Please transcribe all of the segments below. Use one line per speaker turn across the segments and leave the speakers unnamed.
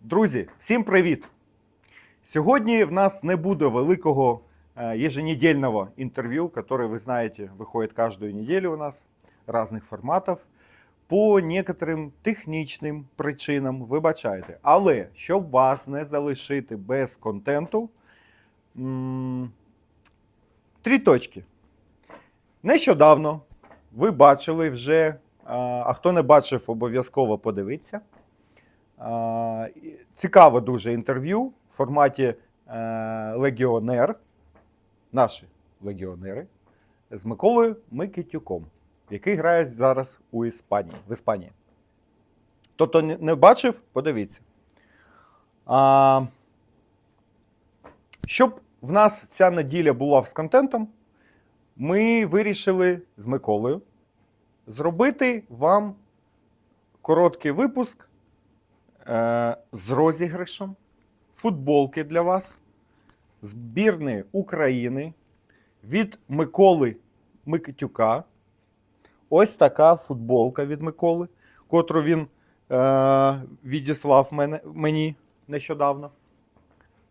Друзі, всім привіт! Сьогодні в нас не буде великого э, еженедельного интервью, которое, вы знаете, выходит каждую неделю у нас, разных форматів. По некоторим технічним причинам, вибачайте. Але щоб вас не залишити без контенту, м, три точки. Нещодавно ви бачили вже, а, а хто не бачив, обов'язково подивіться. Цікаве дуже інтерв'ю в форматі е, Легіонер, наші легіонери, з Миколою Микитюком, який грає зараз у Іспанії, в Іспанії. Тобто не бачив, подивіться. А, щоб в нас ця неділя була з контентом, ми вирішили з Миколою зробити вам короткий випуск е, з розіграшем футболки для вас збірної України від Миколи Микитюка. Ось така футболка від Миколи, котру він е, відіслав мене, мені нещодавно.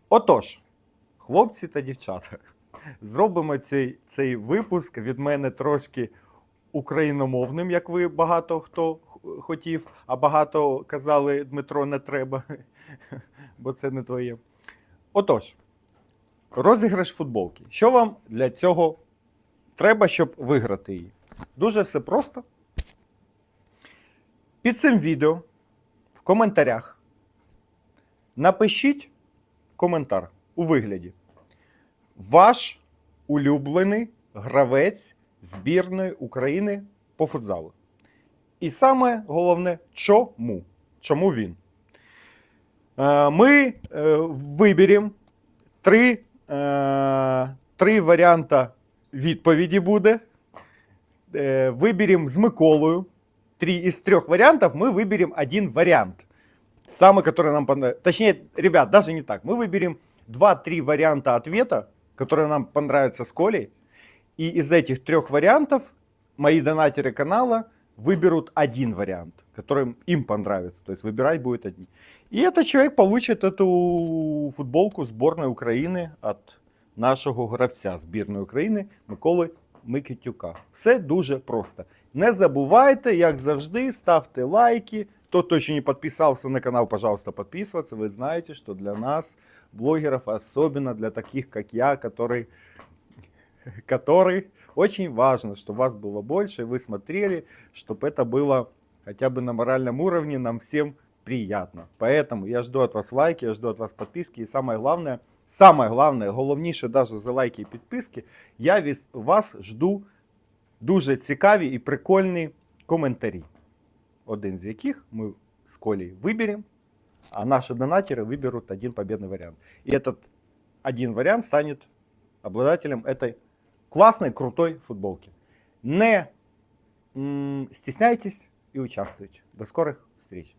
Отож, хлопці та дівчата, зробимо цей, цей випуск від мене трошки україномовним, як ви багато хто хотів, а багато казали Дмитро, не треба, бо це не твоє. Отож, розіграш футболки. Що вам для цього треба, щоб виграти її? Дуже все просто. Під цим відео в коментарях напишіть коментар у вигляді. Ваш улюблений гравець збірної України по футзалу. І саме головне, чому? Чому він? Е, Ми е, виберемо три, е, три варіанти відповіді буде. Е, Виберемо з Миколою. Три из трех вариантов мы выберем один вариант. Самый, который нам понравится. Точнее, ребят, даже не так. Мы выберем 2-3 варианта ответа, которые нам понравятся с Колей. И из этих трех вариантов мои донатеры канала выберут один вариант, который им понравится. То есть выбирать будет один. И этот человек получит эту футболку сборной Украины от нашого гравця збірної України Миколи Микитюка. Все дуже просто. Не забувайте, як завжди, ставте лайки. Тот, кто еще не подписался на канал, пожалуйста, подписываться. Вы знаете, что для нас, блогеров, особенно для таких, как я, который, который очень важно, чтобы вас было больше, и вы смотрели, чтобы это было хотя бы на моральном уровне нам всем приятно. Поэтому я жду от вас лайки, я жду от вас подписки. И самое главное, самое главное, головніше даже за лайки і підписки, я віс- вас жду дуже цікаві і прикольні коментарі. Один з яких ми з Колей виберем, а наши донатеры выберут один победный вариант. И этот один вариант станет обладателем этой классной, крутой футболки. Не м, стесняйтесь и участвуйте. До скорых встреч!